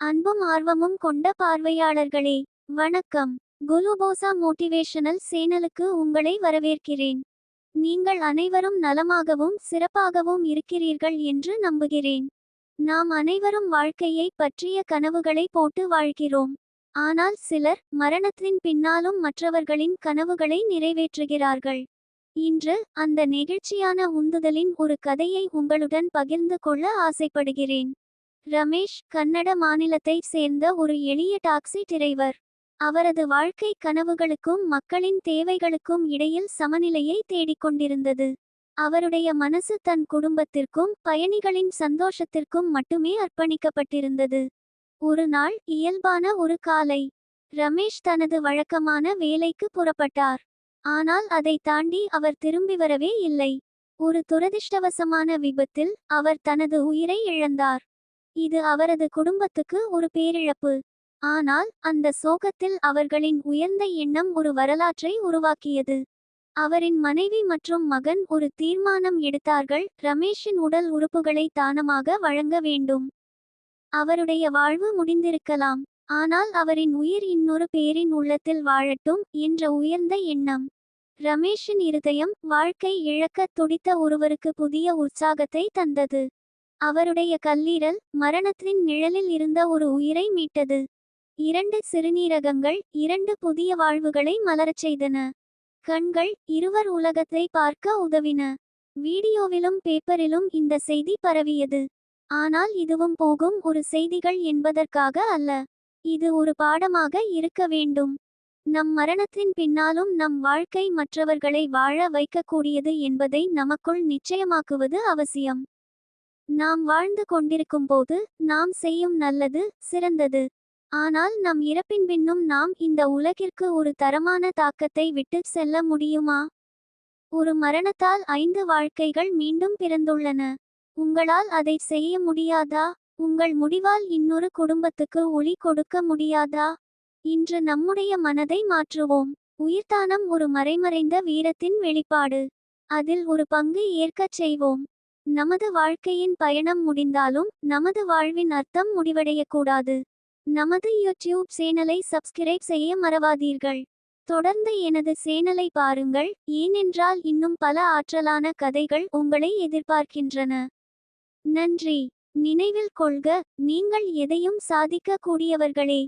அன்பும் ஆர்வமும் கொண்ட பார்வையாளர்களே வணக்கம். குலுபோசா மோட்டிவேஷனல் சேனலுக்கு உங்களை வரவேற்கிறேன். நீங்கள் அனைவரும் நலமாகவும் சிறப்பாகவும் இருக்கிறீர்கள் என்று நம்புகிறேன். நாம் அனைவரும் வாழ்க்கையை பற்றிய கனவுகளை போட்டு வாழ்கிறோம். ஆனால் சிலர் மரணத்தின் பின்னாலும் மற்றவர்களின் கனவுகளை நிறைவேற்றுகிறார்கள். இன்று அந்த நெகிழ்ச்சியான உந்துதலின் ஒரு கதையை உங்களுடன் பகிர்ந்து கொள்ள ஆசைப்படுகிறேன். ரமேஷ் கன்னட மாநிலத்தை சேர்ந்த ஒரு எளிய டாக்ஸி டிரைவர். அவரது வாழ்க்கை கனவுகளுக்கும் மக்களின் தேவைகளுக்கும் இடையில் சமநிலையை தேடிக்கொண்டிருந்தது. அவருடைய மனசு தன் குடும்பத்திற்கும் பயணிகளின் சந்தோஷத்திற்கும் மட்டுமே அர்ப்பணிக்கப்பட்டிருந்தது. ஒரு நாள் இயல்பான ஒரு காலை. ரமேஷ் தனது வழக்கமான வேலைக்கு புறப்பட்டார். ஆனால் அதை தாண்டி அவர் திரும்பி வரவே இல்லை. ஒரு துரதிர்ஷ்டவசமான விபத்தில் அவர் தனது உயிரை இழந்தார். இது அவரது குடும்பத்துக்கு ஒரு பேரிழப்பு. ஆனால் அந்த சோகத்தில் அவர்களின் உயர்ந்த எண்ணம் ஒரு வரலாற்றை உருவாக்கியது. அவரின் மனைவி மற்றும் மகன் ஒரு தீர்மானம் எடுத்தார்கள் ரமேஷின் உடல் உறுப்புகளை தானமாக வழங்க வேண்டும். அவருடைய வாழ்வு முடிந்திருக்கலாம் ஆனால் அவரின் உயிர் இன்னொரு பேரின் உள்ளத்தில் வாழட்டும் என்ற உயர்ந்த எண்ணம். ரமேஷின் இருதயம் வாழ்க்கை இழக்க துடித்த ஒருவருக்கு புதிய உற்சாகத்தை தந்தது. அவருடைய கல்லீரல் மரணத்தின் நிழலில் இருந்த ஒரு உயிரை மீட்டது. இரண்டு சிறுநீரகங்கள் இரண்டு புதிய வாழ்வுகளை மலரச் செய்தன. கண்கள் இருவர் உலகத்தை பார்க்க உதவின. வீடியோவிலும் பேப்பரிலும் இந்த செய்தி பரவியது. ஆனால் இதுவும் போகும் ஒரு செய்திகள் என்பதற்காக அல்ல. இது ஒரு பாடமாக இருக்க வேண்டும். நம் மரணத்தின் பின்னாலும் நம் வாழ்க்கை மற்றவர்களை வாழ வைக்கக்கூடியது என்பதை நமக்குள் நிச்சயமாக்குவது அவசியம். நாம் வாழ்ந்து கொண்டிருக்கும்போது நாம் செய்யும் நல்லது சிறந்தது. ஆனால் நம் இறப்பின் பின்னும் நாம் இந்த உலகிற்கு ஒரு தரமான தாக்கத்தை விட்டு செல்ல முடியுமா? ஒரு மரணத்தால் ஐந்து வாழ்க்கைகள் மீண்டும் பிறந்துள்ளன. உங்களால் அதை செய்ய முடியாதா? உங்கள் முடிவால் இன்னொரு குடும்பத்துக்கு ஒளி கொடுக்க முடியாதா? இன்று நம்முடைய மனதை மாற்றுவோம். உயிர்தானம் ஒரு மறைமறைந்த வீரத்தின் வெளிப்பாடு. அதில் ஒரு பங்கு ஏற்கச் செய்வோம். நமது வாழ்க்கையின் பயணம் முடிந்தாலும் நமது வாழ்வின் அர்த்தம் முடிவடையக்கூடாது. நமது யூடியூப் சேனலை சப்ஸ்கிரைப் செய்ய மறவாதீர்கள். தொடர்ந்து எனது சேனலை பாருங்கள். ஏனென்றால் இன்னும் பல ஆற்றலான கதைகள் உங்களை எதிர்பார்க்கின்றன. நன்றி. நினைவில் கொள்க நீங்கள் எதையும் சாதிக்க கூடியவர்களே